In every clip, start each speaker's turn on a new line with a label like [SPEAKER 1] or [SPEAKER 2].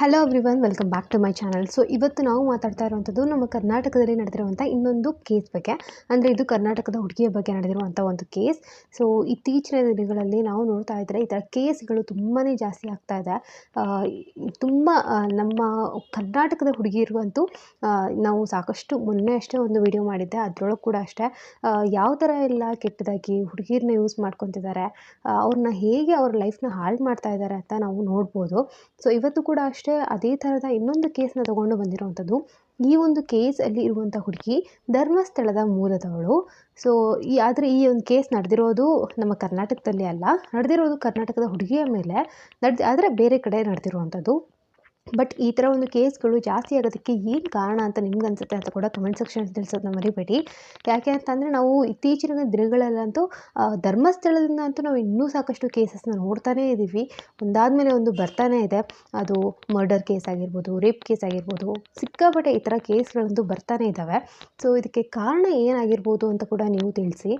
[SPEAKER 1] Hello everyone welcome back to my channel so ಇವತ್ತು ನಾವು ಮಾತಾಡ್ತಾ ಇರುವಂಥದ್ದು ನಮ್ಮ ಕರ್ನಾಟಕದಲ್ಲಿ ನಡೆದಿರುವಂಥ ಇನ್ನೊಂದು ಕೇಸ್ ಬಗ್ಗೆ. ಅಂದರೆ ಇದು ಕರ್ನಾಟಕದ ಹುಡುಗಿಯ ಬಗ್ಗೆ ನಡೆದಿರುವಂಥ ಒಂದು ಕೇಸ್ ಸೊ ಇತ್ತೀಚಿನ ದಿನಗಳಲ್ಲಿ ನಾವು ನೋಡ್ತಾ ಇದ್ದರೆ ಈ ಥರ ಕೇಸ್ಗಳು ತುಂಬಾ ಜಾಸ್ತಿ ಆಗ್ತಾ ಇದೆ. ತುಂಬ ನಮ್ಮ ಕರ್ನಾಟಕದ ಹುಡುಗಿಯರಿಗಂತೂ ನಾವು ಸಾಕಷ್ಟು ಮೊನ್ನೆ ಅಷ್ಟೇ ಒಂದು ವಿಡಿಯೋ ಮಾಡಿದ್ದೆ. ಅದರೊಳಗೆ ಕೂಡ ಅಷ್ಟೇ. ಯಾವ ಥರ ಎಲ್ಲ ಕೆಟ್ಟದಾಗಿ ಹುಡುಗಿರನ್ನ ಯೂಸ್ ಮಾಡ್ಕೊತಿದ್ದಾರೆ ಅವ್ರನ್ನ ಹೇಗೆ ಅವ್ರ ಲೈಫ್ನ ಹಾಳು ಮಾಡ್ತಾ ಇದ್ದಾರೆ ಅಂತ ನಾವು ನೋಡ್ಬೋದು. ಸೊ ಇವತ್ತು ಕೂಡ ಅಷ್ಟೇ ಅದೇ ಥರದ ಇನ್ನೊಂದು ಕೇಸನ್ನ ತಗೊಂಡು ಬಂದಿರುವಂಥದ್ದು. ಈ ಒಂದು ಕೇಸಲ್ಲಿ ಇರುವಂಥ ಹುಡುಗಿ ಧರ್ಮಸ್ಥಳದ ಮೂಲದವಳು. ಸೊ ಈ ಆದರೆ ಈ ಒಂದು ಕೇಸ್ ನಡೆದಿರೋದು ನಮ್ಮ ಕರ್ನಾಟಕದಲ್ಲಿ ಅಲ್ಲ. ನಡೆದಿರೋದು ಕರ್ನಾಟಕದ ಹುಡುಗಿಯ ಮೇಲೆ. ನಡೆದು, ಆದರೆ ಬೇರೆ ಕಡೆ ನಡೆದಿರುವಂಥದ್ದು. ಬಟ್ ಈ ಥರ ಒಂದು ಕೇಸ್ಗಳು ಜಾಸ್ತಿ ಆಗೋದಕ್ಕೆ ಏನು ಕಾರಣ ಅಂತ ನಿಮ್ಗೆ ಅನ್ಸುತ್ತೆ ಅಂತ ಕೂಡ ಕಮೆಂಟ್ ಸೆಕ್ಷನ್ ತಿಳಿಸೋದನ್ನ ಮರಿಬೇಡಿ. ಯಾಕೆ ಅಂತಂದರೆ ನಾವು ಇತ್ತೀಚಿನ ದಿನಗಳಲ್ಲಂತೂ ಧರ್ಮಸ್ಥಳದಿಂದ ಅಂತೂ ನಾವು ಇನ್ನೂ ಸಾಕಷ್ಟು ಕೇಸಸ್ನ ನೋಡ್ತಾನೇ ಇದ್ದೀವಿ ಒಂದಾದ ಮೇಲೆ ಒಂದು ಬರ್ತಾನೇ ಇದೆ. ಅದು ಮರ್ಡರ್ ಕೇಸ್ ಆಗಿರ್ಬೋದು ರೇಪ್ ಕೇಸ್ ಆಗಿರ್ಬೋದು, ಸಿಕ್ಕಾಪಟ್ಟೆ ಈ ಥರ ಕೇಸ್ಗಳಂತೂ ಬರ್ತಾನೇ ಇದ್ದಾವೆ ಸೊ ಇದಕ್ಕೆ ಕಾರಣ ಏನಾಗಿರ್ಬೋದು ಅಂತ ಕೂಡ ನೀವು ತಿಳಿಸಿ.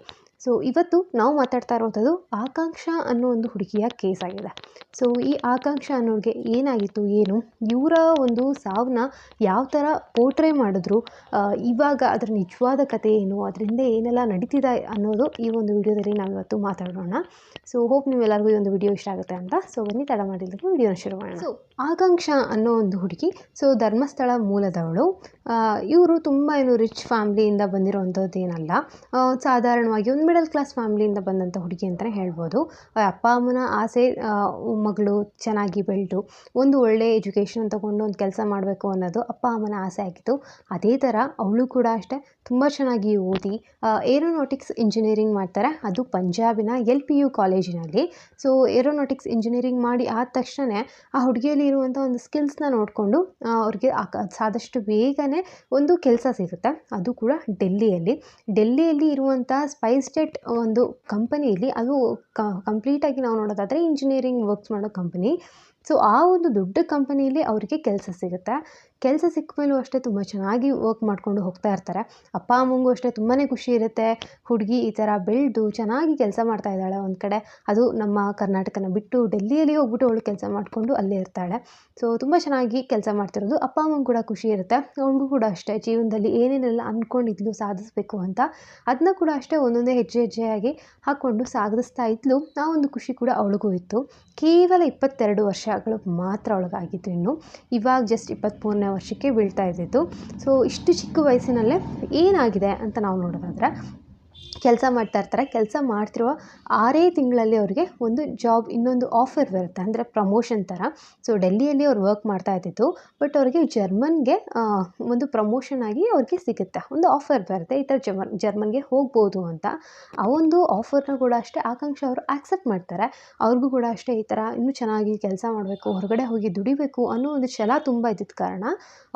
[SPEAKER 1] ಸೊ ಇವತ್ತು ನಾವು ಮಾತಾಡ್ತಾ ಇರುವಂಥದ್ದು ಆಕಾಂಕ್ಷ ಅನ್ನೋ ಒಂದು ಹುಡುಗಿಯ ಕೇಸ್ ಆಗಿದೆ. ಸೊ ಈ ಆಕಾಂಕ್ಷ ಅನ್ನೋರಿಗೆ ಏನಾಗಿತ್ತು, ಏನು? ಇವರ ಒಂದು ಸಾವನ್ನ ಯಾವ ಥರ ಪೋರ್ಟ್ರೇ ಮಾಡಿದ್ರು? ಇವಾಗ ಅದರ ನಿಜವಾದ ಕತೆ ಏನು? ಅದರಿಂದ ಏನೆಲ್ಲ ನಡೀತಿದೆ ಅನ್ನೋದು ಈ ಒಂದು ವಿಡಿಯೋದಲ್ಲಿ ನಾವು ಇವತ್ತು ಮಾತಾಡೋಣ. ಸೊ ಹೋಪ್ ನೀವೆಲ್ಲರಿಗೂ ಈ ಒಂದು ವಿಡಿಯೋ ಇಷ್ಟ ಆಗುತ್ತೆ ಅಂತ. ಸೊ ಬನ್ನಿ, ತಡ ಮಾಡಿದ್ದಕ್ಕೆ ವಿಡಿಯೋನ ಶುರು ಮಾಡೋಣ. ಸೊ ಆಕಾಂಕ್ಷ ಅನ್ನೋ ಒಂದು ಹುಡುಗಿ ಸೊ ಧರ್ಮಸ್ಥಳ ಮೂಲದವಳು. ಇವರು ತುಂಬ ಏನು ರಿಚ್ ಫ್ಯಾಮಿಲಿಯಿಂದ ಬಂದಿರೋವಂಥದ್ದು ಏನಲ್ಲ. ಸಾಧಾರಣವಾಗಿ ಒಂದು ಮಿಡಲ್ ಕ್ಲಾಸ್ ಫ್ಯಾಮ್ಲಿಯಿಂದ ಬಂದಂಥ ಹುಡುಗಿ ಅಂತಲೇ ಹೇಳ್ಬೋದು. ಅಪ್ಪ, ಅಮ್ಮನ ಆಸೆ ಮಗಳು ಚೆನ್ನಾಗಿ ಬೆಳೆದು ಒಂದು ಒಳ್ಳೆ ಎಜುಕೇಷನ್ ತಗೊಂಡು ಒಂದು ಕೆಲಸ ಮಾಡಬೇಕು ಅನ್ನೋದು ಅಪ್ಪ, ಅಮ್ಮನ ಆಸೆ ಆಗಿತ್ತು. ಅದೇ ಥರ ಅವಳು ಕೂಡ ಅಷ್ಟೇ ತುಂಬ ಚೆನ್ನಾಗಿ ಓದಿ ಏರೋನಾಟಿಕ್ಸ್ ಇಂಜಿನಿಯರಿಂಗ್ ಮಾಡ್ತಾರೆ. ಅದು ಪಂಜಾಬಿನ ಎಲ್ ಪಿ ಯು ಕಾಲೇಜಿನಲ್ಲಿ. ಸೊ ಏರೋನಾಟಿಕ್ಸ್ ಇಂಜಿನಿಯರಿಂಗ್ ಮಾಡಿ ಆದ ತಕ್ಷಣ ಆ ಹುಡುಗಿಯಲ್ಲಿ ಇರುವಂಥ ಒಂದು ಸ್ಕಿಲ್ಸ್ನ ನೋಡಿಕೊಂಡು ಅವ್ರಿಗೆ ಸಾದಷ್ಟು ಬೇಗನೆ ಒಂದು ಕೆಲಸ ಸಿಗುತ್ತೆ. ಅದು ಕೂಡ ಡೆಲ್ಲಿಯಲ್ಲಿ. ಡೆಲ್ಲಿಯಲ್ಲಿ ಇರುವಂಥ ಸ್ಪೈಸ್ ಜೆಟ್ ಒಂದು ಕಂಪನಿಯಲ್ಲಿ ಅದು ಕಂಪ್ಲೀಟಾಗಿ ನಾವು ನೋಡೋದಾದರೆ ಇಂಜಿನಿಯರಿಂಗ್ ವರ್ಕ್ಸ್ ಮಾಡೋ ಕಂಪನಿ ಸೊ ಆ ಒಂದು ದೊಡ್ಡ ಕಂಪನಿಯಲ್ಲಿ ಅವರಿಗೆ ಕೆಲಸ ಸಿಗುತ್ತೆ. ಕೆಲಸ ಸಿಕ್ಕ ಮೇಲೂ ಅಷ್ಟೇ ತುಂಬ ಚೆನ್ನಾಗಿ ವರ್ಕ್ ಮಾಡಿಕೊಂಡು ಹೋಗ್ತಾ ಇರ್ತಾರೆ. ಅಪ್ಪ, ಅಮ್ಮಂಗೂ ಅಷ್ಟೇ ತುಂಬಾ ಖುಷಿ ಇರುತ್ತೆ. ಹುಡುಗಿ ಈ ಥರ ಬೆಳೆದು ಚೆನ್ನಾಗಿ ಕೆಲಸ ಮಾಡ್ತಾ ಇದ್ದಾಳೆ ಒಂದು ಕಡೆ. ಅದು ನಮ್ಮ ಕರ್ನಾಟಕನ ಬಿಟ್ಟು ಡೆಲ್ಲಿಯಲ್ಲಿ ಹೋಗ್ಬಿಟ್ಟು ಅವಳು ಕೆಲಸ ಮಾಡಿಕೊಂಡು ಅಲ್ಲೇ ಇರ್ತಾಳೆ. ಸೊ ತುಂಬ ಚೆನ್ನಾಗಿ ಕೆಲಸ ಮಾಡ್ತಿರೋದು. ಅಪ್ಪ, ಅಮ್ಮಂಗೆ ಕೂಡ ಖುಷಿ ಇರುತ್ತೆ. ಅವನಿಗೂ ಕೂಡ ಅಷ್ಟೇ. ಜೀವನದಲ್ಲಿ ಏನೇನೆಲ್ಲ ಅಂದ್ಕೊಂಡಿದ್ಲು ಸಾಧಿಸಬೇಕು ಅಂತ ಅದನ್ನ ಕೂಡ ಅಷ್ಟೇ ಒಂದೊಂದೇ ಹೆಜ್ಜೆ ಹೆಜ್ಜೆಯಾಗಿ ಹಾಕ್ಕೊಂಡು ಸಾಗಿಸ್ತಾ ಇದ್ಲು. ಆ ಒಂದು ಖುಷಿ ಕೂಡ ಅವಳಿಗೂ ಇತ್ತು. ಕೇವಲ ಇಪ್ಪತ್ತೆರಡು ವರ್ಷಗಳು ಮಾತ್ರ ಒಳಗಾಗಿದ್ದು ಇನ್ನು ಇವಾಗ ಜಸ್ಟ್ ಇಪ್ಪತ್ತ್ಮೂರನೇ ವರ್ಷಕ್ಕೆ ಬೀಳ್ತಾ ಇದ್ದಿದ್ದು. ಸೊ ಇಷ್ಟು ಚಿಕ್ಕ ವಯಸ್ಸಿನಲ್ಲೇ ಏನಾಗಿದೆ ಅಂತ ನಾವು ನೋಡೋದಾದ್ರೆ ಕೆಲಸ ಮಾಡ್ತಾ ಇರ್ತಾರೆ, ಕೆಲಸ ಮಾಡ್ತಿರುವ ಆರೇ ತಿಂಗಳಲ್ಲಿ ಅವ್ರಿಗೆ ಒಂದು ಜಾಬ್, ಇನ್ನೊಂದು ಆಫರ್ ಬರುತ್ತೆ, ಅಂದರೆ ಪ್ರಮೋಷನ್ ಥರ. ಸೊ ಡೆಲ್ಲಿಯಲ್ಲಿ ಅವ್ರು ವರ್ಕ್ ಮಾಡ್ತಾ ಇದ್ದಿತ್ತು ಬಟ್ ಅವ್ರಿಗೆ ಜರ್ಮನ್ಗೆ ಒಂದು ಪ್ರಮೋಷನ್ ಆಗಿ ಅವ್ರಿಗೆ ಸಿಗುತ್ತೆ, ಒಂದು ಆಫರ್ ಬರುತ್ತೆ, ಈ ಥರ ಜರ್ಮನ್ ಜರ್ಮನ್ಗೆ ಹೋಗ್ಬೋದು ಅಂತ. ಆ ಒಂದು ಆಫರ್ನ ಕೂಡ ಅಷ್ಟೇ ಆಕಾಂಕ್ಷೆ ಅವರು ಆಕ್ಸೆಪ್ಟ್ ಮಾಡ್ತಾರೆ. ಅವ್ರಿಗೂ ಕೂಡ ಅಷ್ಟೇ ಈ ಥರ ಇನ್ನೂ ಚೆನ್ನಾಗಿ ಕೆಲಸ ಮಾಡಬೇಕು, ಹೊರಗಡೆ ಹೋಗಿ ದುಡಿಬೇಕು ಅನ್ನೋ ಒಂದು ಛಲ ತುಂಬ ಇದ್ದಿದ್ದ ಕಾರಣ,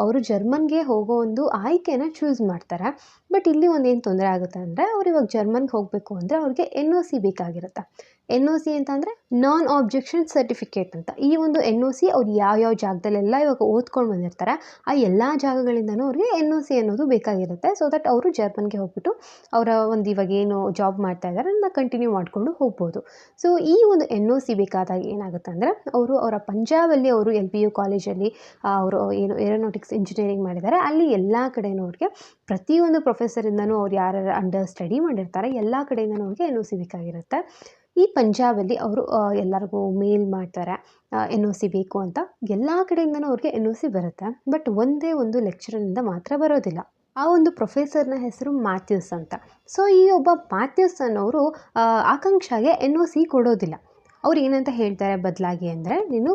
[SPEAKER 1] ಅವರು ಜರ್ಮನ್ಗೆ ಹೋಗೋ ಒಂದು ಆಯ್ಕೆನ ಚೂಸ್ ಮಾಡ್ತಾರೆ. ಬಟ್ ಇಲ್ಲಿ ಒಂದು ಏನು ತೊಂದರೆ ಆಗುತ್ತೆ ಅಂದರೆ ಅವ್ರು ಇವಾಗ ಜರ್ಮನ್ಗೆ ಹೋಗಬೇಕು ಅಂದರೆ ಅವ್ರಿಗೆ ಎನ್ ಒ ಸಿ ಬೇಕಾಗಿರುತ್ತೆ. ಎನ್ ಒ ಸಿ ಅಂತಂದರೆ ನಾನ್ ಆಬ್ಜೆಕ್ಷನ್ ಸರ್ಟಿಫಿಕೇಟ್ ಅಂತ. ಈ ಒಂದು ಎನ್ ಒ ಸಿ ಅವ್ರು ಯಾವ್ಯಾವ ಜಾಗದಲ್ಲೆಲ್ಲ ಇವಾಗ ಓದ್ಕೊಂಡು ಬಂದಿರ್ತಾರೆ, ಆ ಎಲ್ಲ ಜಾಗಗಳಿಂದನೂ ಅವ್ರಿಗೆ ಎನ್ ಒ ಸಿ ಅನ್ನೋದು ಬೇಕಾಗಿರುತ್ತೆ. ಸೊ ದಟ್ ಅವರು ಜರ್ಮನ್ಗೆ ಹೋಗ್ಬಿಟ್ಟು ಅವರ ಒಂದು ಇವಾಗ ಏನು ಜಾಬ್ ಮಾಡ್ತಾ ಇದ್ದಾರೆ ಅದನ್ನ ಕಂಟಿನ್ಯೂ ಮಾಡಿಕೊಂಡು ಹೋಗ್ಬೋದು. ಸೊ ಈ ಒಂದು ಎನ್ ಒ ಸಿ ಬೇಕಾದಾಗ ಏನಾಗುತ್ತೆ ಅಂದರೆ, ಅವರು ಅವರ ಪಂಜಾಬಲ್ಲಿ ಅವರು ಎಲ್ ಪಿ ಯು ಕಾಲೇಜಲ್ಲಿ ಅವರು ಏನು ಏರೋನಾಟಿಕ್ಸ್ ಇಂಜಿನಿಯರಿಂಗ್ ಮಾಡಿದ್ದಾರೆ. ಅಲ್ಲಿ ಎಲ್ಲ ಕಡೆಯೂ ಅವ್ರಿಗೆ ಪ್ರತಿಯೊಂದು ಪ್ರೊಫೆಸರಿಂದನೂ ಅವ್ರು ಯಾರ್ಯಾರು ಅಂಡರ್ ಸ್ಟಡಿ ಮಾಡಿರ್ತಾರೆ, ಎಲ್ಲ ಕಡೆಯಿಂದನೂ ಅವ್ರಿಗೆ ಎನ್ ಒ ಸಿ ಬೇಕಾಗಿರುತ್ತೆ. ಈ ಪಂಜಾಬಲ್ಲಿ ಅವರು ಎಲ್ಲರಿಗೂ ಮೇಲ್ ಮಾಡ್ತಾರೆ ಎನ್ ಒ ಸಿ ಬೇಕು ಅಂತ. ಎಲ್ಲ ಕಡೆಯಿಂದನೂ ಅವ್ರಿಗೆ ಎನ್ ಒ ಸಿ ಬರುತ್ತೆ. ಬಟ್ ಒಂದೇ ಒಂದು ಲೆಕ್ಚರರಿಂದ ಮಾತ್ರ ಬರೋದಿಲ್ಲ. ಆ ಒಂದು ಪ್ರೊಫೆಸರ್ನ ಹೆಸರು ಮ್ಯಾಥ್ಯೂಸ್ ಅಂತ. ಸೊ, ಈ ಒಬ್ಬ ಮ್ಯಾಥ್ಯೂಸ್ ಅನ್ನೋರು ಆಕಾಂಕ್ಷಾಗೆ ಎನ್ ಒ ಸಿ ಕೊಡೋದಿಲ್ಲ. ಅವ್ರು ಏನಂತ ಹೇಳ್ತಾರೆ ಬದಲಾಗಿ ಅಂದರೆ, ನೀನು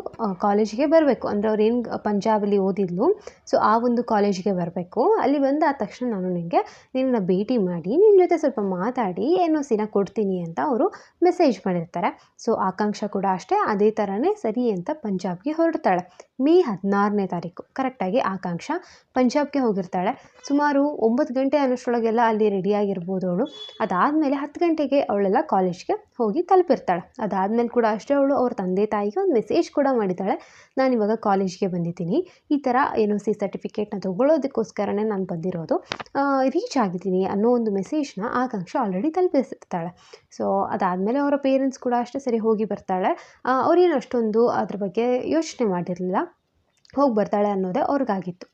[SPEAKER 1] ಕಾಲೇಜಿಗೆ ಬರಬೇಕು. ಅಂದರೆ ಅವ್ರು ಏನು ಪಂಜಾಬಲ್ಲಿ ಓದಿದ್ಲು ಸೊ ಆ ಒಂದು ಕಾಲೇಜಿಗೆ ಬರಬೇಕು. ಅಲ್ಲಿ ಬಂದಾದ ತಕ್ಷಣ ನಾನು ನಿನಗೆ ನಿನ್ನನ್ನು ಭೇಟಿ ಮಾಡಿ ನಿನ್ನ ಜೊತೆ ಸ್ವಲ್ಪ ಮಾತಾಡಿ, ಏನೋ ಸಿನ ಕೊಡ್ತೀನಿ ಅಂತ ಅವರು ಮೆಸೇಜ್ ಮಾಡಿರ್ತಾರೆ. ಸೊ ಆಕಾಂಕ್ಷ ಕೂಡ ಅಷ್ಟೇ, ಅದೇ ಥರನೇ ಸರಿ ಅಂತ ಪಂಜಾಬ್ಗೆ ಹೊರಡ್ತಾಳೆ. ಮೇ ಹದಿನಾರನೇ ತಾರೀಕು ಕರೆಕ್ಟಾಗಿ ಆಕಾಂಕ್ಷ ಪಂಜಾಬ್ಗೆ ಹೋಗಿರ್ತಾಳೆ. ಸುಮಾರು ಒಂಬತ್ತು ಗಂಟೆ ಅನ್ನೋಷ್ಟರೊಳಗೆಲ್ಲ ಅಲ್ಲಿ ರೆಡಿಯಾಗಿರ್ಬೋದು ಅವಳು. ಅದಾದಮೇಲೆ ಹತ್ತು ಗಂಟೆಗೆ ಅವಳೆಲ್ಲ ಕಾಲೇಜ್ಗೆ ಹೋಗಿ ತಲುಪಿರ್ತಾಳೆ. ಅದಾದಮೇಲೆ ಕೂಡ ಅಷ್ಟೇ ಅವಳು, ಅವ್ರ ತಂದೆ ತಾಯಿಗೆ ಒಂದು ಮೆಸೇಜ್ ಕೂಡ ಮಾಡಿದ್ದಾಳೆ. ನಾನು ಇವಾಗ ಕಾಲೇಜ್ಗೆ ಬಂದಿದ್ದೀನಿ. ಈ ಥರ ಒ ಸಿ ಸರ್ಟಿಫಿಕೇಟ್ನ ತೊಗೊಳ್ಳೋದಕ್ಕೋಸ್ಕರನೇ ನಾನು ಬಂದಿರೋದು. ರೀಚ್ ಆಗಿದ್ದೀನಿ ಅನ್ನೋ ಒಂದು ಮೆಸೇಜ್ನ ಆಕಾಂಕ್ಷ ಆಲ್ರೆಡಿ ತಲುಪಿಸಿರ್ತಾಳೆ ಸೊ ಅದಾದಮೇಲೆ ಅವರ ಪೇರೆಂಟ್ಸ್ ಕೂಡ ಅಷ್ಟೇ ಸರಿ ಹೋಗಿ ಬರ್ತಾಳೆ. ಅವ್ರೇನು ಅಷ್ಟೊಂದು ಅದ್ರ ಬಗ್ಗೆ ಯೋಚನೆ ಮಾಡಿರಲಿಲ್ಲ. ಹೋಗಿ ಬರ್ತಾಳೆ ಅನ್ನೋದೇ ಅವ್ರಿಗಾಗಿತ್ತು.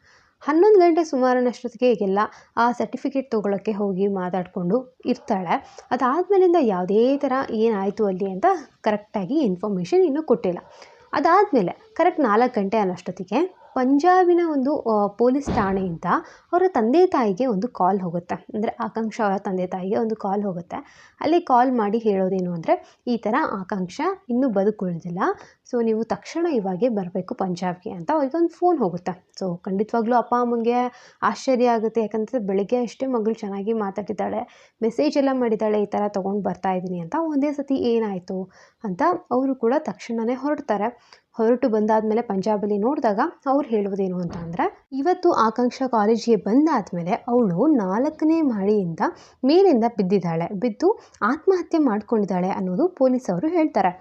[SPEAKER 1] ಹನ್ನೊಂದು ಗಂಟೆ ಸುಮಾರಿನಷ್ಟೊತ್ತಿಗೆ ಈಗೆಲ್ಲ ಆ ಸರ್ಟಿಫಿಕೇಟ್ ತೊಗೊಳಕ್ಕೆ ಹೋಗಿ ಮಾತಾಡಿಕೊಂಡು ಇರ್ತಾಳೆ. ಅದಾದಮೇಲಿಂದ ಯಾವುದೇ ಥರ ಏನಾಯಿತು ಅಲ್ಲಿ ಅಂತ ಕರೆಕ್ಟಾಗಿ ಇನ್ಫಾರ್ಮೇಷನ್ ಇನ್ನೂ ಕೊಟ್ಟಿಲ್ಲ. ಅದಾದಮೇಲೆ ಕರೆಕ್ಟ್ ನಾಲ್ಕು ಗಂಟೆ ಅನ್ನೋಷ್ಟೊತ್ತಿಗೆ ಪಂಜಾಬಿನ ಒಂದು ಪೊಲೀಸ್ ಠಾಣೆಯಿಂದ ಅವರ ತಂದೆ ತಾಯಿಗೆ ಒಂದು ಕಾಲ್ ಹೋಗುತ್ತೆ. ಅಂದರೆ ಆಕಾಂಕ್ಷ ಅವರ ತಂದೆ ತಾಯಿಗೆ ಒಂದು ಕಾಲ್ ಹೋಗುತ್ತೆ. ಅಲ್ಲಿ ಕಾಲ್ ಮಾಡಿ ಹೇಳೋದೇನು ಅಂದರೆ, ಈ ಥರ ಆಕಾಂಕ್ಷ ಇನ್ನೂ ಬದುಕುಳಿದಿಲ್ಲ. ಸೊ ನೀವು ತಕ್ಷಣ ಇವಾಗೆ ಬರಬೇಕು ಪಂಜಾಬ್ಗೆ ಅಂತ ಅವ್ರಿಗೆ ಒಂದು ಫೋನ್ ಹೋಗುತ್ತೆ. ಸೊ ಖಂಡಿತವಾಗ್ಲೂ ಅಪ್ಪ ಅಮ್ಮಂಗೆ ಆಶ್ಚರ್ಯ ಆಗುತ್ತೆ. ಯಾಕಂದರೆ ಬೆಳಗ್ಗೆ ಅಷ್ಟೇ ಮಗಳು ಚೆನ್ನಾಗಿ ಮಾತಾಡಿದ್ದಾಳೆ ಮೆಸೇಜ್ ಎಲ್ಲ ಮಾಡಿದ್ದಾಳೆ, ಈ ಥರ ತೊಗೊಂಡು ಬರ್ತಾ ಇದ್ದೀನಿ ಅಂತ ಒಂದೇ ಸತಿ ಏನಾಯಿತು ಅಂತ ಅವರು ಕೂಡ ತಕ್ಷಣವೇ ಹೊರಡ್ತಾರೆ. ಹೊರಟು ಬಂದಾದಮೇಲೆ ಪಂಜಾಬಲ್ಲಿ ನೋಡಿದಾಗ ಅವ್ರು ಹೇಳುವುದೇನು ಅಂತ ಅಂದರೆ, ಇವತ್ತು ಆಕಾಂಕ್ಷ ಕಾಲೇಜಿಗೆ ಬಂದಾದಮೇಲೆ ಅವಳು ನಾಲ್ಕನೇ ಮಹಡಿಯಿಂದ ಮೇಲಿಂದ ಬಿದ್ದಿದ್ದಾಳೆ. ಬಿದ್ದು ಆತ್ಮಹತ್ಯೆ ಮಾಡ್ಕೊಂಡಿದ್ದಾಳೆ ಅನ್ನೋದು ಪೊಲೀಸವರು ಹೇಳ್ತಾರೆ.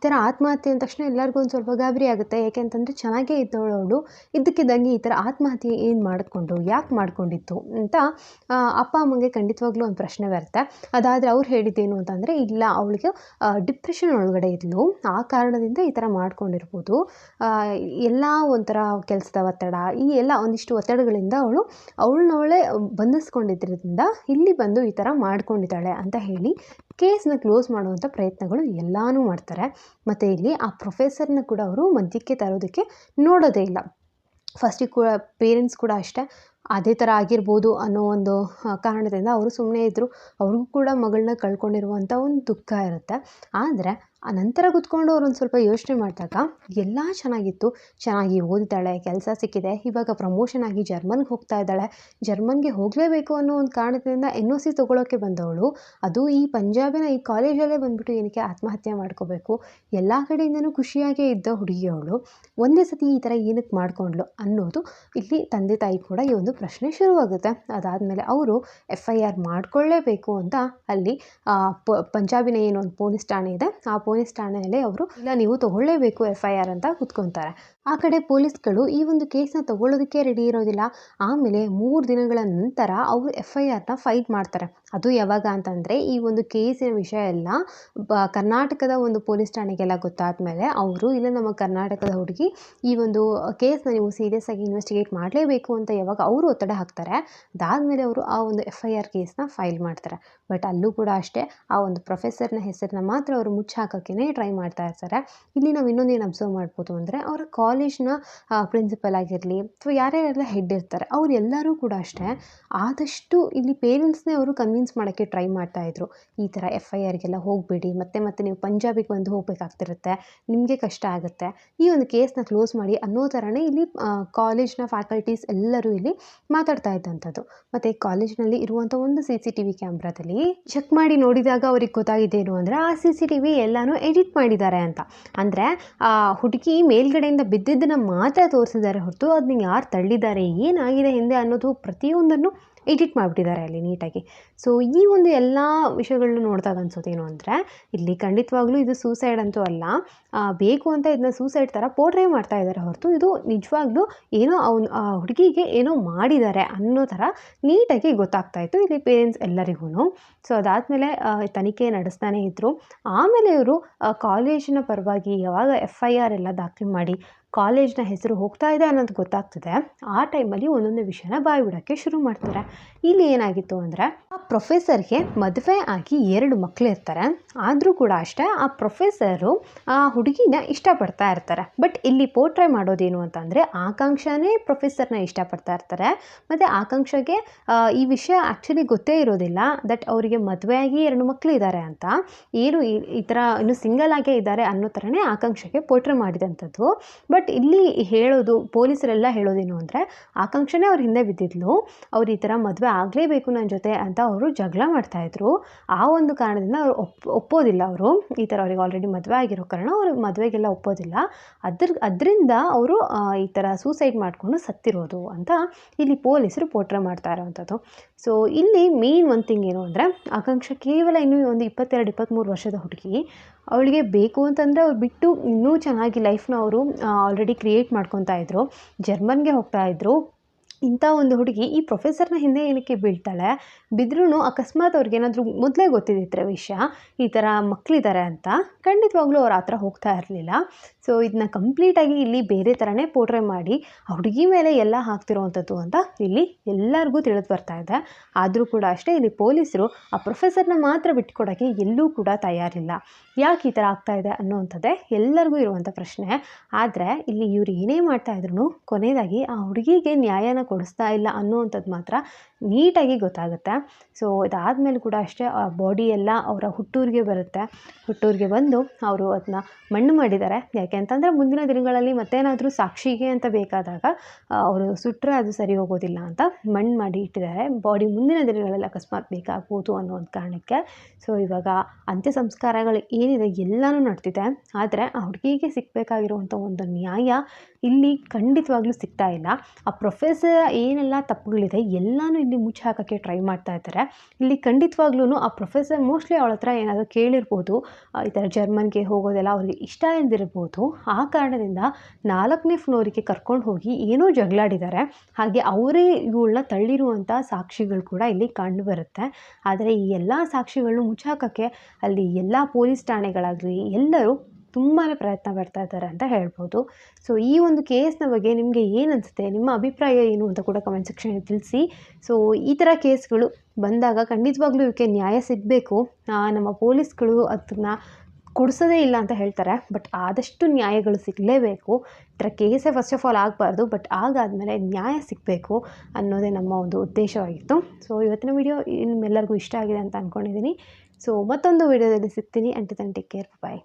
[SPEAKER 1] ಈ ಥರ ಆತ್ಮಹತ್ಯೆ ಅಂದ ತಕ್ಷಣ ಎಲ್ಲರಿಗೂ ಒಂದು ಸ್ವಲ್ಪ ಗಾಬರಿ ಆಗುತ್ತೆ. ಯಾಕೆಂತಂದರೆ ಚೆನ್ನಾಗೇ ಇದ್ದವಳು ಅವಳು. ಇದ್ದಕ್ಕಿದ್ದಂಗೆ ಈ ಥರ ಆತ್ಮಹತ್ಯೆ ಏನು ಮಾಡಿಕೊಂಡು ಯಾಕೆ ಮಾಡ್ಕೊಂಡಿತ್ತು? ಅಂತ ಅಪ್ಪ ಅಮ್ಮಂಗೆ ಖಂಡಿತವಾಗ್ಲೂ ಒಂದು ಪ್ರಶ್ನೆ ಬರುತ್ತೆ. ಅದಾದರೆ ಅವ್ರು ಹೇಳಿದ್ದೇನು ಅಂತಂದರೆ, ಇಲ್ಲ, ಅವಳಿಗೆ ಡಿಪ್ರೆಷನ್ ಒಳಗಡೆ ಇದ್ಲು. ಆ ಕಾರಣದಿಂದ ಈ ಥರ ಮಾಡ್ಕೊಂಡಿರ್ಬೋದು. ಎಲ್ಲ ಒಂಥರ ಕೆಲಸದ ಒತ್ತಡ, ಈ ಎಲ್ಲ ಒಂದಿಷ್ಟು ಒತ್ತಡಗಳಿಂದ ಅವಳು ಅವಳನ್ನವಳೇ ಬಂಧಿಸ್ಕೊಂಡಿದ್ದರಿಂದ ಇಲ್ಲಿ ಬಂದು ಈ ಥರ ಮಾಡ್ಕೊಂಡಿದ್ದಾಳೆ ಅಂತ ಹೇಳಿ ಕೇಸ್ನ ಕ್ಲೋಸ್ ಮಾಡುವಂಥ ಪ್ರಯತ್ನಗಳು ಎಲ್ಲನೂ ಮಾಡ್ತಾರೆ. ಮತ್ತು ಇಲ್ಲಿ ಆ ಪ್ರೊಫೆಸರ್ನ ಕೂಡ ಅವರು ಮಧ್ಯಕ್ಕೆ ತರೋದಕ್ಕೆ ನೋಡೋದೇ ಇಲ್ಲ. ಫಸ್ಟಿಗೆ ಕೂಡ ಪೇರೆಂಟ್ಸ್ ಕೂಡ ಅಷ್ಟೇ, ಅದೇ ಥರ ಆಗಿರ್ಬೋದು ಅನ್ನೋ ಒಂದು ಕಾರಣದಿಂದ ಅವರು ಸುಮ್ಮನೆ ಇದ್ದರು ಅವ್ರಿಗೂ ಕೂಡ ಮಗಳನ್ನ ಕಳ್ಕೊಂಡಿರುವಂಥ ಒಂದು ದುಃಖ ಇರುತ್ತೆ. ಆದರೆ ಆ ನಂತರ ಕೂತ್ಕೊಂಡು ಅವ್ರು ಒಂದು ಸ್ವಲ್ಪ ಯೋಚನೆ ಮಾಡಿದಾಗ ಎಲ್ಲ ಚೆನ್ನಾಗಿತ್ತು. ಚೆನ್ನಾಗಿ ಓದಿದ್ದಾಳೆ, ಕೆಲಸ ಸಿಕ್ಕಿದೆ. ಇವಾಗ ಪ್ರಮೋಷನ್ ಆಗಿ ಜರ್ಮನ್ಗೆ ಹೋಗ್ತಾ ಇದ್ದಾಳೆ. ಜರ್ಮನ್ಗೆ ಹೋಗಲೇಬೇಕು ಅನ್ನೋ ಒಂದು ಕಾರಣದಿಂದ ಎನ್ ಒ ಸಿ ತೊಗೊಳೋಕ್ಕೆ ಬಂದವಳು. ಅದು ಈ ಪಂಜಾಬಿನ, ಈ ಕಾಲೇಜಲ್ಲೇ ಬಂದುಬಿಟ್ಟು ಏನಕ್ಕೆ ಆತ್ಮಹತ್ಯೆ ಮಾಡ್ಕೋಬೇಕು? ಎಲ್ಲ ಕಡೆಯಿಂದನೂ ಖುಷಿಯಾಗೇ ಇದ್ದ ಹುಡುಗಿ ಅವಳು ಒಂದೇ ಸತಿ ಈ ಥರ ಏನಕ್ಕೆ ಮಾಡ್ಕೊಂಡ್ಲು ಅನ್ನೋದು ಇಲ್ಲಿ ತಂದೆ ತಾಯಿ ಕೂಡ ಈ ಒಂದು ಪ್ರಶ್ನೆ ಶುರುವಾಗುತ್ತೆ. ಅದಾದಮೇಲೆ ಅವರು ಎಫ್ ಐ ಆರ್ ಮಾಡಿಕೊಳ್ಳೇಬೇಕು ಅಂತ ಅಲ್ಲಿ ಪಂಜಾಬಿನ ಏನು ಒಂದು ಪೊಲೀಸ್ ಠಾಣೆ ಇದೆ. ಆ ಪೊಲೀಸ್ ಠಾಣೆಯಲ್ಲಿ ಅವರು ಇಲ್ಲ ನೀವು ತಗೊಳ್ಳೇಬೇಕು ಎಫ್ ಐ ಆರ್ ಅಂತ ಕುತ್ಕೊತಾರೆ. ಆ ಕಡೆ ಪೊಲೀಸ್ಗಳು ಈ ಒಂದು ಕೇಸ್ನ ತಗೊಳ್ಳೋದಕ್ಕೆ ರೆಡಿ ಇರೋದಿಲ್ಲ. ಆಮೇಲೆ ಮೂರು ದಿನಗಳ ನಂತರ ಅವರು ಎಫ್ ಐ ಆರ್ನ ಫೈಲ್ ಮಾಡ್ತಾರೆ. ಅದು ಯಾವಾಗ ಅಂತಂದರೆ ಈ ಒಂದು ಕೇಸಿನ ವಿಷಯ ಎಲ್ಲ ಬ, ಕರ್ನಾಟಕದ ಒಂದು ಪೊಲೀಸ್ ಠಾಣೆಗೆಲ್ಲ ಗೊತ್ತಾದ ಮೇಲೆ ಅವರು, ಇಲ್ಲ ನಮ್ಮ ಕರ್ನಾಟಕದ ಹುಡುಗಿ ಈ ಒಂದು ಕೇಸ್ನ ನೀವು ಸೀರಿಯಸ್ ಆಗಿ ಇನ್ವೆಸ್ಟಿಗೇಟ್ ಮಾಡಲೇಬೇಕು ಅಂತ ಯಾವಾಗ ಅವರು ಒತ್ತಡ ಹಾಕ್ತಾರೆ, ಅದಾದಮೇಲೆ ಅವರು ಆ ಒಂದು ಎಫ್ ಐ ಆರ್ ಕೇಸ್ನ ಫೈಲ್ ಮಾಡ್ತಾರೆ. ಬಟ್ ಅಲ್ಲೂ ಕೂಡ ಅಷ್ಟೇ, ಆ ಒಂದು ಪ್ರೊಫೆಸರ್ನ ಹೆಸರನ್ನ ಮಾತ್ರ ಅವರು ಮುಚ್ಚಾಕೋಕ್ಕೇ ಟ್ರೈ ಮಾಡ್ತಾ ಇರ್ತಾರೆ. ಇಲ್ಲಿ ನಾವು ಇನ್ನೊಂದೇನು ಅಬ್ಸರ್ವ್ ಮಾಡ್ಬೋದು ಅಂದರೆ ಅವರ ಕಾಲೇಜ್ನ ಪ್ರಿನ್ಸಿಪಲ್ ಆಗಿರಲಿ ಅಥವಾ ಯಾರ್ಯಾರೆಲ್ಲ ಹೆಡ್ ಇರ್ತಾರೆ, ಅವರೆಲ್ಲರೂ ಕೂಡ ಅಷ್ಟೇ ಆದಷ್ಟು ಇಲ್ಲಿ ಪೇರೆಂಟ್ಸ್ನೇ ಅವರು ಕನ್ವಿನ್ಸ್ ಮಾಡೋಕ್ಕೆ ಟ್ರೈ ಮಾಡ್ತಾ ಇದ್ರು. ಈ ಥರ ಎಫ್ ಐ ಆರ್ಗೆಲ್ಲ ಹೋಗಬೇಡಿ, ಮತ್ತೆ ಮತ್ತೆ ನೀವು ಪಂಜಾಬಿಗೆ ಬಂದು ಹೋಗಬೇಕಾಗ್ತಿರುತ್ತೆ, ನಿಮಗೆ ಕಷ್ಟ ಆಗುತ್ತೆ. ಈ ಒಂದು ಕೇಸ್ನ ಕ್ಲೋಸ್ ಮಾಡಿ ಅನ್ನೋ ಥರನೇ ಇಲ್ಲಿ ಕಾಲೇಜ್ನ ಫ್ಯಾಕಲ್ಟೀಸ್ ಎಲ್ಲರೂ ಇಲ್ಲಿ ಮಾತಾಡ್ತಾ ಇದ್ದಂಥದ್ದು. ಮತ್ತು ಕಾಲೇಜ್ನಲ್ಲಿ ಇರುವಂಥ ಒಂದು ಸಿ ಸಿ ಟಿ ವಿ ಕ್ಯಾಮ್ರಾದಲ್ಲಿ ಚೆಕ್ ಮಾಡಿ ನೋಡಿದಾಗ ಅವ್ರಿಗೆ ಗೊತ್ತಾಗಿದ್ದೇನು ಅಂದರೆ, ಆ ಸಿ ಸಿ ಟಿ ವಿ ಎಲ್ಲನೂ ಎಡಿಟ್ ಮಾಡಿದ್ದಾರೆ ಅಂತ. ಅಂದರೆ ಹುಡುಗಿ ಮೇಲ್ಗಡೆಯಿಂದ ಬಿದ್ದಿದ್ದನ್ನು ಮಾತ್ರ ತೋರಿಸಿದ್ದಾರೆ ಹೊರತು ಅದನ್ನ ಯಾರು ತಳ್ಳಿದ್ದಾರೆ, ಏನಾಗಿದೆ ಹಿಂದೆ ಅನ್ನೋದು ಪ್ರತಿಯೊಂದನ್ನು ಎಡಿಟ್ ಮಾಡಿಬಿಟ್ಟಿದ್ದಾರೆ ಅಲ್ಲಿ ನೀಟಾಗಿ. ಸೊ ಈ ಒಂದು ಎಲ್ಲ ವಿಷಯಗಳನ್ನ ನೋಡಿದಾಗ ಅನ್ಸೋದೇನು ಅಂದರೆ, ಇಲ್ಲಿ ಖಂಡಿತವಾಗ್ಲೂ ಇದು ಸೂಸೈಡ್ ಅಂತೂ ಅಲ್ಲ ಬೇಕು ಅಂತ ಇದನ್ನ ಸೂಸೈಡ್ ಥರ ಪೋರ್ಟ್ರೇ ಮಾಡ್ತಾ ಇದ್ದಾರೆ ಹೊರತು ಇದು ನಿಜವಾಗ್ಲೂ ಏನೋ ಅವ್ನು, ಆ, ಹುಡುಗಿಗೆ ಏನೋ ಮಾಡಿದ್ದಾರೆ ಅನ್ನೋ ಥರ ನೀಟಾಗಿ ಗೊತ್ತಾಗ್ತಾ ಇತ್ತು ಇಲ್ಲಿ ಪೇರೆಂಟ್ಸ್ ಎಲ್ಲರಿಗೂ ಸೊ ಅದಾದಮೇಲೆ ತನಿಖೆ ನಡೆಸ್ತಾನೆ ಇದ್ದರು ಆಮೇಲೆ ಇವರು ಕಾಲೇಜಿನ ಪರವಾಗಿ ಯಾವಾಗ ಎಫ್ ಐ ಆರ್ ಎಲ್ಲ ದಾಖಲೆ ಮಾಡಿ ಕಾಲೇಜ್ನ ಹೆಸರು ಹೋಗ್ತಾ ಇದೆ ಅನ್ನೋದು ಗೊತ್ತಾಗ್ತದೆ. ಆ ಟೈಮಲ್ಲಿ ಒಂದೊಂದು ವಿಷಯನ ಬಾಯಿ ಬಿಡೋಕ್ಕೆ ಶುರು ಮಾಡ್ತಾರೆ. ಇಲ್ಲಿ ಏನಾಗಿತ್ತು ಅಂದರೆ, ಆ ಪ್ರೊಫೆಸರ್ಗೆ ಮದುವೆ ಆಗಿ ಎರಡು ಮಕ್ಕಳು ಇರ್ತಾರೆ ಆದರೂ ಕೂಡ ಅಷ್ಟೇ ಆ ಪ್ರೊಫೆಸರು ಆ ಹುಡುಗಿನ ಇಷ್ಟಪಡ್ತಾ ಇರ್ತಾರೆ. ಬಟ್ ಇಲ್ಲಿ ಪೋರ್ಟ್ರೈ ಮಾಡೋದೇನು ಅಂತಂದರೆ ಆಕಾಂಕ್ಷನೇ ಪ್ರೊಫೆಸರ್ನ ಇಷ್ಟಪಡ್ತಾ ಇರ್ತಾರೆ. ಮತ್ತು ಆಕಾಂಕ್ಷೆಗೆ ಈ ವಿಷಯ ಆ್ಯಕ್ಚುಲಿ ಗೊತ್ತೇ ಇರೋದಿಲ್ಲ. ದಟ್ ಅವರಿಗೆ ಮದುವೆಯಾಗಿ ಎರಡು ಮಕ್ಕಳು ಇದ್ದಾರೆ ಅಂತ. ಏನು ಈ ಥರ ಇನ್ನು ಸಿಂಗಲ್ ಆಗೇ ಇದ್ದಾರೆ ಅನ್ನೋ ಥರನೇ ಆಕಾಂಕ್ಷೆಗೆ ಪೋರ್ಟ್ರೈ ಮಾಡಿದಂಥದ್ದು. ಬಟ್ ಇಲ್ಲಿ ಹೇಳೋದು, ಪೊಲೀಸರೆಲ್ಲ ಹೇಳೋದೇನು ಅಂದರೆ, ಆಕಾಂಕ್ಷನೇ ಅವ್ರ ಹಿಂದೆ ಬಿದ್ದಿದ್ಲು, ಅವ್ರು ಈ ಥರ ಮದುವೆ ಆಗಲೇಬೇಕು ನನ್ನ ಜೊತೆ ಅಂತ ಅವರು ಜಗಳ ಮಾಡ್ತಾಯಿದ್ರು ಆ ಒಂದು ಕಾರಣದಿಂದ ಅವರು ಒಪ್, ಒಪ್ಪೋದಿಲ್ಲ ಅವರು. ಈ ಥರ ಅವ್ರಿಗೆ ಆಲ್ರೆಡಿ ಮದುವೆ ಆಗಿರೋ ಕಾರಣ ಅವ್ರಿಗೆ ಮದುವೆಗೆಲ್ಲ ಒಪ್ಪೋದಿಲ್ಲ. ಅದ್ರ, ಅದರಿಂದ ಅವರು ಈ ಥರ ಸೂಸೈಡ್ ಮಾಡಿಕೊಂಡು ಸತ್ತಿರೋದು ಅಂತ ಇಲ್ಲಿ ಪೊಲೀಸರು ಪೋಟ್ರೆ ಮಾಡ್ತಾ ಇರೋವಂಥದ್ದು. ಸೊ ಇಲ್ಲಿ ಮೇನ್ ಒಂದು ಥಿಂಗ್ ಏನು ಅಂದರೆ, ಆಕಾಂಕ್ಷ ಕೇವಲ ಇನ್ನೂ ಒಂದು ಇಪ್ಪತ್ತೆರಡು, ಇಪ್ಪತ್ತ್ಮೂರು ವರ್ಷದ ಹುಡುಗಿ. ಅವಳಿಗೆ ಬೇಕು ಅಂತಂದರೆ ಅವ್ರು ಬಿಟ್ಟು ಇನ್ನೂ ಚೆನ್ನಾಗಿ ಲೈಫ್ನ ಅವರು ಆಲ್ರೆಡಿ ಕ್ರಿಯೇಟ್ ಮಾಡ್ಕೊತಾ ಇದ್ರು ಜರ್ಮನ್ಗೆ ಹೋಗ್ತಾ ಇದ್ರು. ಇಂಥ ಒಂದು ಹುಡುಗಿ ಈ ಪ್ರೊಫೆಸರ್ನ ಹಿಂದೆ ಏನಕ್ಕೆ ಬೀಳ್ತಾಳೆ? ಬಿದ್ರೂ ಅಕಸ್ಮಾತ್ ಅವ್ರಿಗೇನಾದರೂ ಮೊದಲೇ ಗೊತ್ತಿದ್ದಿದ್ರೆ ವಿಷಯ, ಈ ಥರ ಮಕ್ಕಳಿದ್ದಾರೆ ಅಂತ ಖಂಡಿತವಾಗ್ಲೂ ಅವ್ರ ಆ ಹೋಗ್ತಾ ಇರಲಿಲ್ಲ. ಸೊ ಇದನ್ನ ಕಂಪ್ಲೀಟಾಗಿ ಇಲ್ಲಿ ಬೇರೆ ಥರನೇ ಪೋಟ್ರೆ ಮಾಡಿ, ಹುಡುಗಿ ಮೇಲೆ ಎಲ್ಲ ಹಾಕ್ತಿರೋವಂಥದ್ದು ಅಂತ ಇಲ್ಲಿ ಎಲ್ಲರಿಗೂ ತಿಳಿದು ಬರ್ತಾ ಇದೆ. ಆದರೂ ಕೂಡ ಅಷ್ಟೇ ಇಲ್ಲಿ ಪೊಲೀಸರು ಆ ಪ್ರೊಫೆಸರ್ನ ಮಾತ್ರ ಬಿಟ್ಕೊಡೋಕ್ಕೆ ಎಲ್ಲೂ ಕೂಡ ತಯಾರಿಲ್ಲ. ಯಾಕೆ ಈ ಥರ ಆಗ್ತಾ ಇದೆ ಅನ್ನೋವಂಥದ್ದೇ ಎಲ್ಲರಿಗೂ ಇರುವಂಥ ಪ್ರಶ್ನೆ. ಆದರೆ ಇಲ್ಲಿ ಇವ್ರು ಏನೇ ಮಾಡ್ತಾ ಇದ್ರು ಕೊನೆಯದಾಗಿ ಆ ಹುಡುಗಿಗೆ ನ್ಯಾಯನ ಕೊಡಿಸ್ತಾ ಇಲ್ಲ ಅನ್ನೋವಂಥದ್ದು ಮಾತ್ರ ನೀಟಾಗಿ ಗೊತ್ತಾಗುತ್ತೆ. ಸೊ ಇದಾದಮೇಲೆ ಕೂಡ ಅಷ್ಟೇ ಆ ಬಾಡಿ ಎಲ್ಲ ಅವರ ಹುಟ್ಟೂರಿಗೆ ಬರುತ್ತೆ. ಹುಟ್ಟೂರಿಗೆ ಬಂದು ಅವರು ಅದನ್ನ ಮಣ್ಣು ಮಾಡಿದ್ದಾರೆ. ಯಾಕೆ ಅಂತಂದರೆ ಮುಂದಿನ ದಿನಗಳಲ್ಲಿ ಮತ್ತೇನಾದರೂ ಸಾಕ್ಷಿಗೆ ಅಂತ ಬೇಕಾದಾಗ ಅವರು ಸುಟ್ಟರೆ ಅದು ಸರಿ ಹೋಗೋದಿಲ್ಲ ಅಂತ ಮಣ್ಣು ಮಾಡಿ ಇಟ್ಟಿದ್ದಾರೆ. ಬಾಡಿ ಮುಂದಿನ ದಿನಗಳಲ್ಲಿ ಅಕಸ್ಮಾತ್ ಬೇಕಾಗ್ಬೋದು ಅನ್ನೋ ಒಂದು ಕಾರಣಕ್ಕೆ. ಸೊ ಇವಾಗ ಅಂತ್ಯ ಸಂಸ್ಕಾರಗಳು ಏನಿದೆ ಎಲ್ಲನೂ ನಡೆದಿದೆ ಆದರೆ ಆ ಹುಡುಗಿಗೆ ಸಿಗಬೇಕಾಗಿರುವಂಥ ಒಂದು ನ್ಯಾಯ ಇಲ್ಲಿ ಖಂಡಿತವಾಗ್ಲೂ ಸಿಗ್ತಾ ಇಲ್ಲ. ಆ ಪ್ರೊಫೆಸರ್ ಏನೆಲ್ಲ ತಪ್ಪುಗಳಿದೆ ಎಲ್ಲನೂ ಇಲ್ಲಿ ಮುಚ್ಚಿ ಹಾಕೋಕ್ಕೆ ಟ್ರೈ ಮಾಡ್ತಾ ಇದ್ದಾರೆ. ಇಲ್ಲಿ ಖಂಡಿತವಾಗ್ಲೂ ಆ ಪ್ರೊಫೆಸರ್ ಮೋಸ್ಟ್ಲಿ ಅವಳ ಹತ್ರ ಏನಾದರೂ ಕೇಳಿರ್ಬೋದು. ಈ ಥರ ಜರ್ಮನ್ಗೆ ಹೋಗೋದೆಲ್ಲ ಅವ್ರಿಗೆ ಇಷ್ಟ ಆ ಕಾರಣದಿಂದ ನಾಲ್ಕನೇ ಫ್ಲೋರಿಗೆ ಕರ್ಕೊಂಡು ಹೋಗಿ ಏನೋ ಜಗಳಾಡಿದ್ದಾರೆ. ಹಾಗೆ ಅವರೇ ಇವಳನ್ನ ತಳ್ಳಿರುವಂಥ ಸಾಕ್ಷಿಗಳು ಕೂಡ ಇಲ್ಲಿ ಕಂಡುಬರುತ್ತೆ ಆದರೆ ಈ ಎಲ್ಲ ಸಾಕ್ಷಿಗಳನ್ನು ಮುಚ್ಚಾಕೋಕ್ಕೆ ಅಲ್ಲಿ ಎಲ್ಲ ಪೊಲೀಸ್ ಠಾಣೆಗಳಾಗಲಿ ಎಲ್ಲರೂ ತುಂಬಾ ಪ್ರಯತ್ನ ಪಡ್ತಾ ಇದ್ದಾರೆ ಅಂತ ಹೇಳ್ಬೋದು. ಸೊ ಈ ಒಂದು ಕೇಸ್ನ ಬಗ್ಗೆ ನಿಮಗೆ ಏನು ಅನಿಸುತ್ತೆ? ನಿಮ್ಮ ಅಭಿಪ್ರಾಯ ಏನು ಅಂತ ಕೂಡ ಕಮೆಂಟ್ ಸೆಕ್ಷನಲ್ಲಿ ತಿಳಿಸಿ. ಸೊ ಈ ಥರ ಕೇಸ್ಗಳು ಬಂದಾಗ ಖಂಡಿತವಾಗ್ಲೂ ಇವಕ್ಕೆ ನ್ಯಾಯ ಸಿಗಬೇಕು. ನಮ್ಮ ಪೊಲೀಸ್ಗಳು ಅದನ್ನ ಕೊಡಿಸೋದೇ ಇಲ್ಲ ಅಂತ ಹೇಳ್ತಾರೆ. ಬಟ್ ಆದಷ್ಟು ನ್ಯಾಯಗಳು ಸಿಗಲೇಬೇಕು. ಈ ಥರ ಕೇಸೇ ಫಸ್ಟ್ ಆಫ್ ಆಲ್ ಆಗಬಾರ್ದು. ಬಟ್ ಆಗಾದಮೇಲೆ ನ್ಯಾಯ ಸಿಗಬೇಕು ಅನ್ನೋದೇ ನಮ್ಮ ಒಂದು ಉದ್ದೇಶವಾಗಿತ್ತು. ಸೊ ಇವತ್ತಿನ ವಿಡಿಯೋ ನಿಮ್ಮೆಲ್ಲರಿಗೂ ಇಷ್ಟ ಆಗಿದೆ ಅಂತ ಅಂದ್ಕೊಂಡಿದ್ದೀನಿ ಸೊ ಮತ್ತೊಂದು ವಿಡಿಯೋದಲ್ಲಿ ಸಿಗ್ತೀನಿ. ಅಂಟಿ ಟೇಕ್ ಕೇರ್ ಬಾಯ್